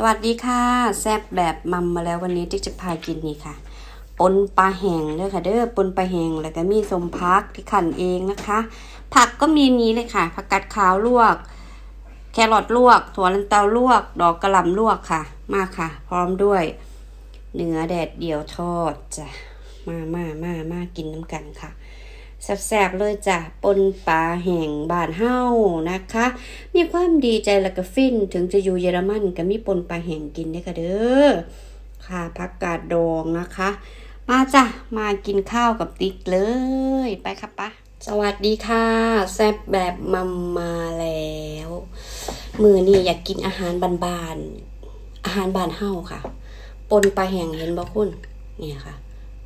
สวัสดีค่ะ แซบแบบมัมมาแล้ววันนี้ติ๊กจะพากินนี่ค่ะปนปลาแห้งเด้อค่ะ เด้อปนปลาแห้งแล้วก็มีสมพักที่ขันเองนะคะ ผักก็มีนี้เลยค่ะผักกาดขาวลวก แครอทลวก ถั่วลันเตาลวก ดอกกระหล่ำลวกค่ะ มาค่ะ พร้อมด้วย เนื้อแดดเดียวทอดจ้ะมามามามากินน้ำกันค่ะ แซ่บๆเลยจ้ะปนปลาแห่งบ้านเฮานะคะ มีความดีใจแล้วก็ฟินถึงจะอยู่เยอรมันก็มีปนปลาแห่งกินได้ค่ะเด้อค่ะผักกาดดองนะคะ มาจ้ะมากินข้าวกับติ๊กเลยไปค่ะปะสวัสดีค่ะ แซ่บแบบมัมมาแล้ว มือนี่อยากกินอาหารบานๆอาหารบานเฮาค่ะ ปนปลาแห้งเห็นบ่คุณเนี่ยค่ะ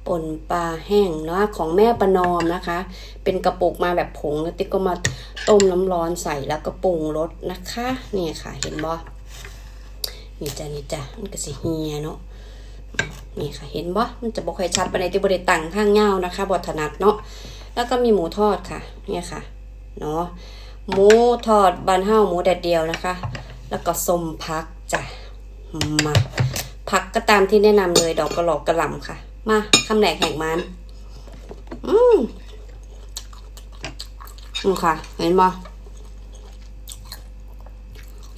ปนปลาแห้งเนาะของแม่ประนอมนะคะ เป็นกระปุกมาแบบผงแล้วติ๊กก็มาต้มน้ำร้อนใส่แล้วก็ปรุงรสนะคะนี่ค่ะเห็นบ่นี่จ้ะนี่จ้ะมันก็สิเฮียเนาะนี่ค่ะเห็นบ่มันจะบอกใครชัดไปในที่บริตังข้างเงานะคะบทถนัดเนาะแล้วก็มีหมูทอดค่ะเนี่ยค่ะเนาะหมูทอดบานเฮ้าหมูแดดเดียวนะคะ แล้วก็ส้มพักจ้ะมาผักก็ตามที่แนะนำเลยดอกกระหลอกกระหล่ำค่ะ มาคำแหลกแห่งมัน อืมอืมค่ะ เห็นบ่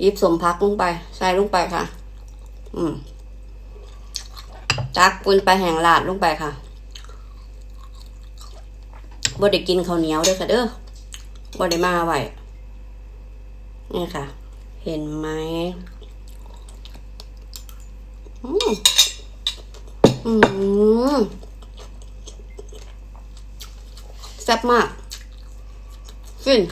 ยิบสมพักลงไป ใส่ลงไปค่ะ อืมตักปุนไปแห่งลาดลงไปค่ะบ่ได้กินข้าวเหนียวด้อค่ะเด้อบ่ได้มาไหวนี่ค่ะ เห็นไหมอืม อืมแซ่บมากฟิน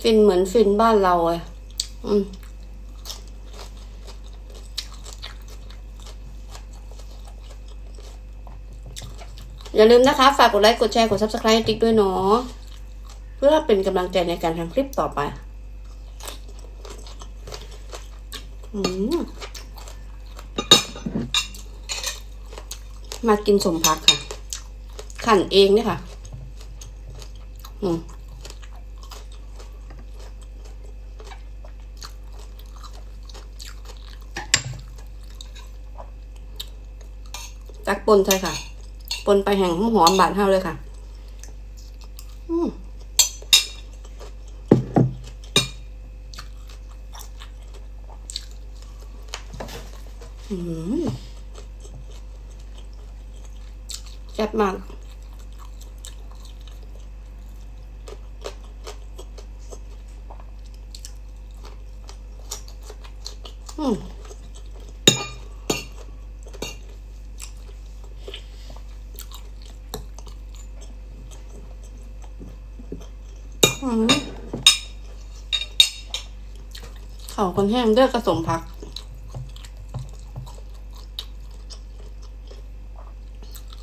ฟินเหมือนฟินบ้านเราเลยอืมอย่าลืมนะคะ ฝากกดไลค์ กดแชร์ กด subscribe ติ๊กด้วยเนาะ เพื่อเป็นกำลังใจในการทำคลิปต่อไป อื มากินสมพักค่ะ ขันเองเนี่ยค่ะ อืมตักปนใช่ค่ะ ปนไปแห่งหอมหอมบาดเท่าเลยค่ะ อืม แซ่บมากอืมอืมเขาคนแห้งเด้อกระสมพัก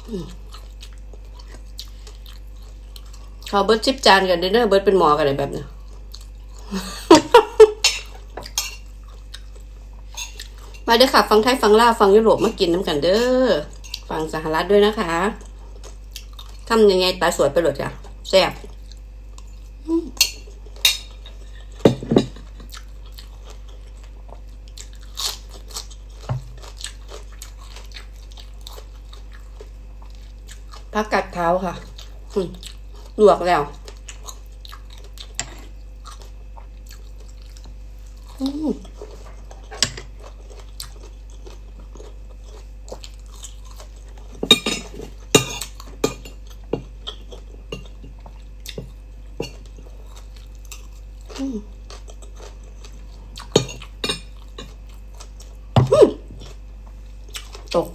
อืม เขาเบิร์ดชิปจานกันเด้อเบิร์ดเป็นหมอกันเลยแบบเนี้ยมาเด้อค่ะ ฟังไทยฟังลาวฟังยุโรปมากินน้ำกันเด้อฟังสหรัฐด้วยนะคะทำยังไงตาสวยไปเลยจ้ะแซ่บผักกัดเท้าค่ะ ลวกแล้วอืมอืมอืมตก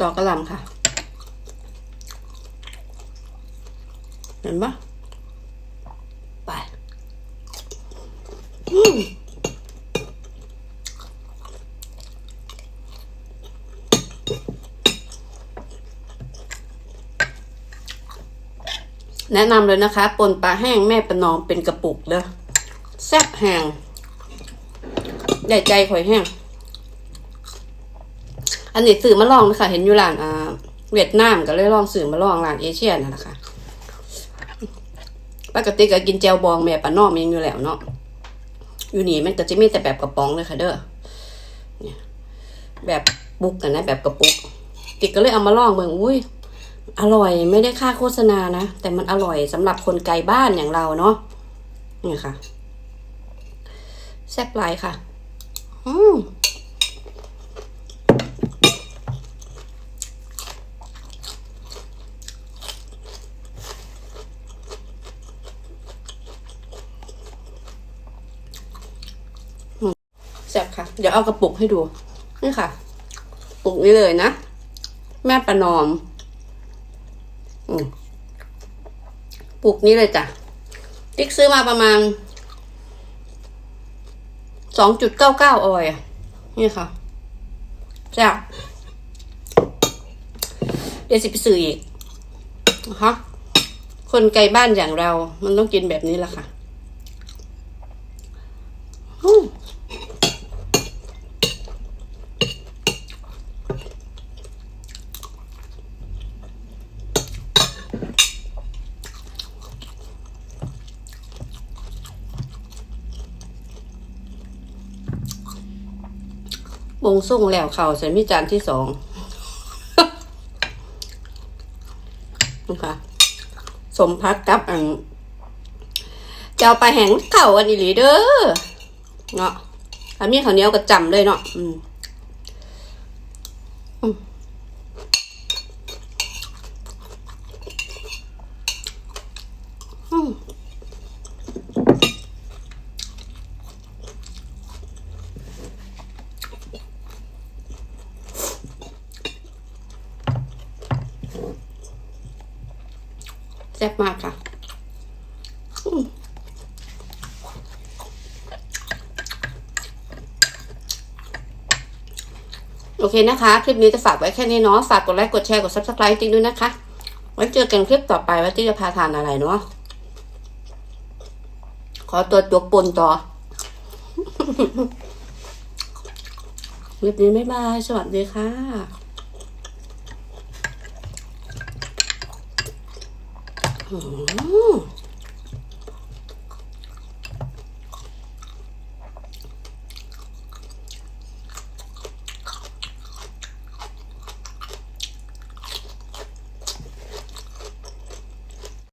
ดอกระหล่ำค่ะ เห็นปะไปแนะนำเลยนะคะปนปลาแห้งแม่ประนอมเป็นกระปุกเด้อแซ่บแห้งใหญ่ใจข่อยแห้ง อันนี้ซื้อมาลองนะคะเห็นอยู่ร้านอ่าเวียดนามก็เลยลองสื่อมาลองร้านเอเชียนั่นแหละค่ะปกติก็กินแจวบองแม่ปะนอมเองอยู่แล้วเนาะอยู่นี่มันก็จะมีแต่แบบกระป๋องเลยค่ะเด้อเนี่ยแบบปุกกันนะ แบบกระปุก ติกก็เลยเอามาลองเมืองอุ้ยอร่อยไม่ได้ค่าโฆษณานะ แต่มันอร่อยสำหรับคนไกลบ้านอย่างเราเนาะนี่ค่ะแซ่บหลายค่ะ อืมอืมแซ่บ ค่ะ เดี๋ยวเอากระปุกให้ดู นี่ค่ะ ปุกนี้เลยนะ แม่ประนอมอปลูกนี้เลยจ้ะ ติ๊กซื้อมาประมาณสองจุดเก้าเก้าออยอะนี่ค่ะจ้ะเดี๋ยวสิไปซื้ออีกนะคะคนไกลบ้านอย่างเรา มันต้องกินแบบนี้แหละค่ะ วงส่งแล้วเข่าใส่มีจานที่สองนะคะสมพักกับอังเจ้าปแหงเข่าอันอีหลีเด้อเนาะถ้ามีข้าวเหนียวก็จำเลยเนาะอืม ซ่บมากค่ะโอเคนะคะ คลิปนี้จะฝากไว้แค่นี้เนาะ ฝากกดไลค์กดแชร์กด subscribe ติ๊กด้วยนะคะ ไว้เจอกันคลิปต่อไปว่าติ๊กจะพาทานอะไรเนาะ ขอตัวตัวปนต่อ คลิปนี้บ๊ายบาย สวัสดีค่ะ อืม